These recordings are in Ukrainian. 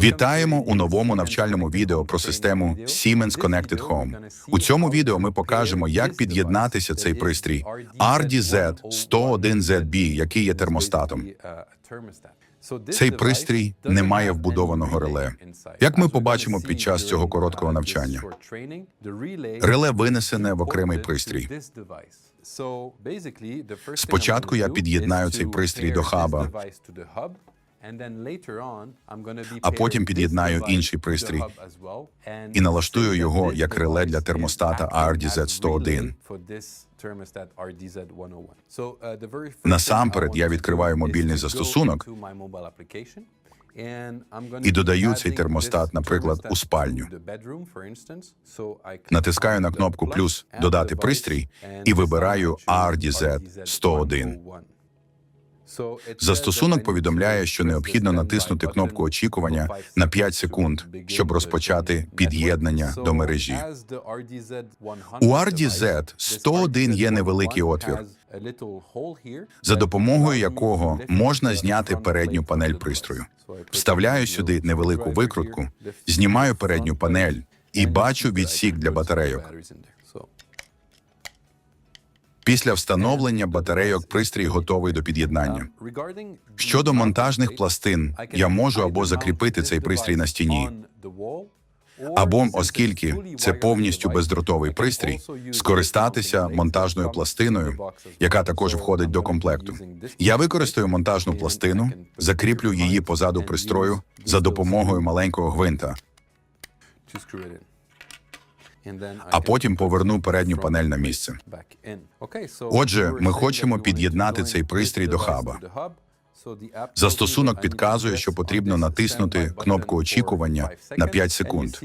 Вітаємо у новому навчальному відео про систему Siemens Connected Home. У цьому відео ми покажемо, як під'єднатися цей пристрій RDZ-101ZB, який є термостатом. Цей пристрій не має вбудованого реле. Як ми побачимо під час цього короткого навчання, Реле винесене в окремий пристрій. Спочатку я під'єднаю цей пристрій до хаба, а потім під'єднаю інший пристрій і налаштую його як реле для термостата RDZ-101. Насамперед я відкриваю мобільний застосунок і додаю цей термостат, наприклад, у спальню. Натискаю на кнопку плюс додати пристрій і вибираю RDZ-101. Застосунок повідомляє, що необхідно натиснути кнопку очікування на 5 секунд, щоб розпочати під'єднання до мережі. У RDZ 101 є невеликий отвір, за допомогою якого можна зняти передню панель пристрою. Вставляю сюди невелику викрутку, знімаю передню панель і бачу відсік для батарейок. Після встановлення батарейок пристрій готовий до під'єднання. Щодо монтажних пластин, я можу або закріпити цей пристрій на стіні, або, оскільки це повністю бездротовий пристрій, скористатися монтажною пластиною, яка також входить до комплекту. Я використаю монтажну пластину, закріплю її позаду пристрою за допомогою маленького гвинта, а потім поверну передню панель на місце. Отже, ми хочемо під'єднати цей пристрій до хаба. Застосунок підказує, що потрібно натиснути кнопку очікування на 5 секунд.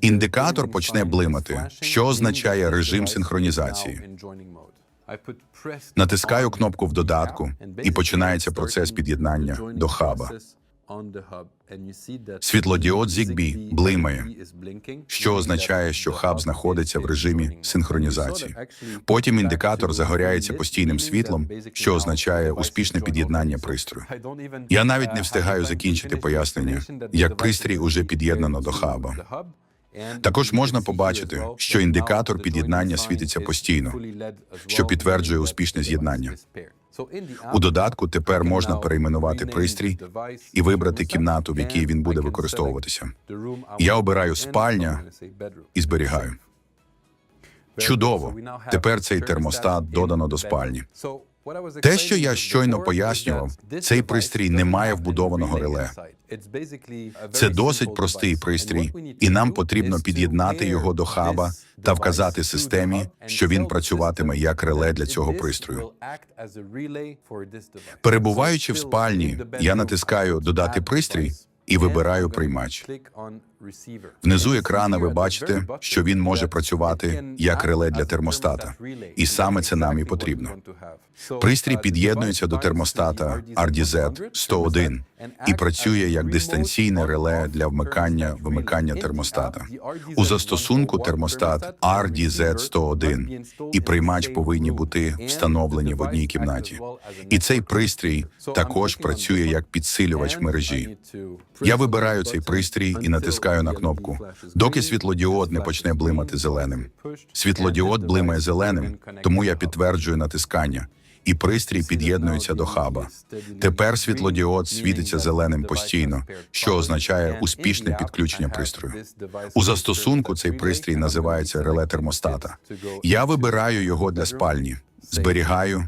Індикатор почне блимати, що означає режим синхронізації. Натискаю кнопку в додатку, і починається процес під'єднання до хаба. Світлодіод ZigBee блимає, що означає, що хаб знаходиться в режимі синхронізації. Потім індикатор загоряється постійним світлом, що означає успішне під'єднання пристрою. Я навіть не встигаю закінчити пояснення, як пристрій уже під'єднано до хаба. Також можна побачити, що індикатор під'єднання світиться постійно, що підтверджує успішне з'єднання. У додатку тепер можна перейменувати пристрій і вибрати кімнату, в якій він буде використовуватися. Я обираю спальня і зберігаю. Чудово. Тепер цей термостат додано до спальні. Те, що я щойно пояснював, цей пристрій не має вбудованого реле. Це досить простий пристрій, і нам потрібно під'єднати його до хаба та вказати системі, що він працюватиме як реле для цього пристрою. Перебуваючи в спальні, я натискаю Додати пристрій і вибираю приймач. Внизу екрана ви бачите, що він може працювати як реле для термостата, і саме це нам і потрібно. Пристрій під'єднується до термостата RDZ-101 і працює як дистанційне реле для вмикання вимикання термостата. У застосунку термостат RDZ-101 і приймач повинні бути встановлені в одній кімнаті. І цей пристрій також працює як підсилювач мережі. Я вибираю цей пристрій і натискаю на кнопку, доки світлодіод не почне блимати зеленим. Світлодіод блимає зеленим, тому я підтверджую натискання, і пристрій під'єднується до хаба. Тепер світлодіод світиться зеленим постійно, що означає успішне підключення пристрою. У застосунку цей пристрій називається реле термостата. Я вибираю його для спальні. Зберігаю,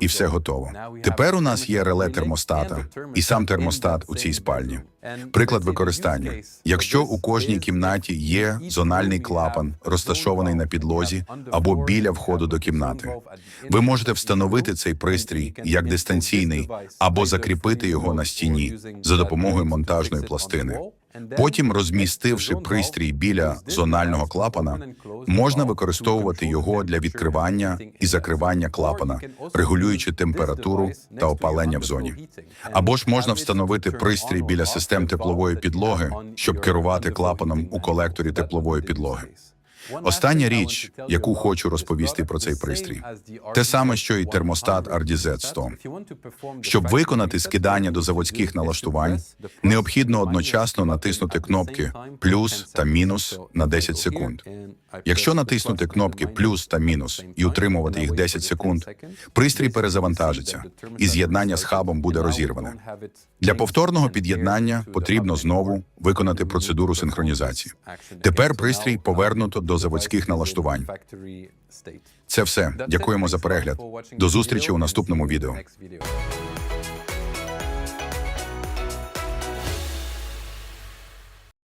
і все готово. Тепер у нас є реле термостата і сам термостат у цій спальні. Приклад використання: якщо у кожній кімнаті є зональний клапан, розташований на підлозі або біля входу до кімнати, ви можете встановити цей пристрій як дистанційний або закріпити його на стіні за допомогою монтажної пластини. Потім, розмістивши пристрій біля зонального клапана, можна використовувати його для відкривання і закривання клапана, регулюючи температуру та опалення в зоні. Або ж можна встановити пристрій біля систем теплової підлоги, щоб керувати клапаном у колекторі теплової підлоги. Остання річ, яку хочу розповісти про цей пристрій, те саме, що і термостат RDZ-100. Щоб виконати скидання до заводських налаштувань, необхідно одночасно натиснути кнопки плюс та мінус на 10 секунд. Якщо натиснути кнопки плюс та мінус і утримувати їх 10 секунд, пристрій перезавантажиться, і з'єднання з хабом буде розірване. Для повторного під'єднання потрібно знову виконати процедуру синхронізації. Тепер пристрій повернуто до заводських налаштувань. Це все. Дякуємо за перегляд. До зустрічі у наступному відео.